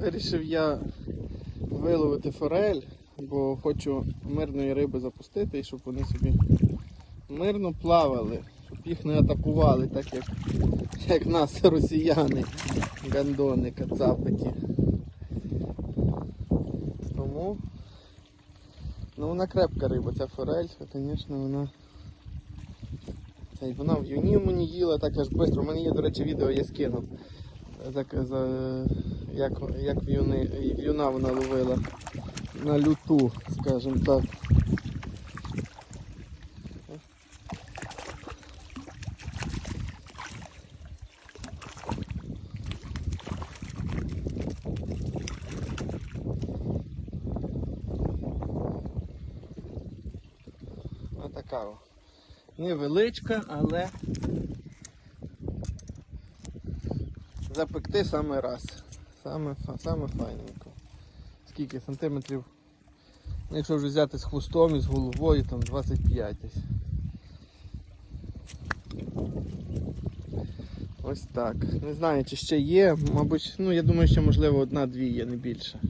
Вирішив я виловити форель, бо хочу мирної риби запустити і щоб вони собі мирно плавали, щоб їх не атакували, так як, як нас росіяни, гандони, кацапиті. Тому ну вона крепка риба, ця форель, звісно, вона. Вона в юні мені їла так аж швидко. У мене є, до речі, відео я скинув. За, за, як, як в юни, в юна вона ловила на люту, скажімо так. Невеличка, але запекти саме раз. Саме, саме файненько. Скільки сантиметрів? Ну, Якщо вже взяти з хвостом і з головою, там 25 десь. Ось так. Не знаю, чи ще є. Мабуть, ну я думаю, що можливо одна-дві є, не більше.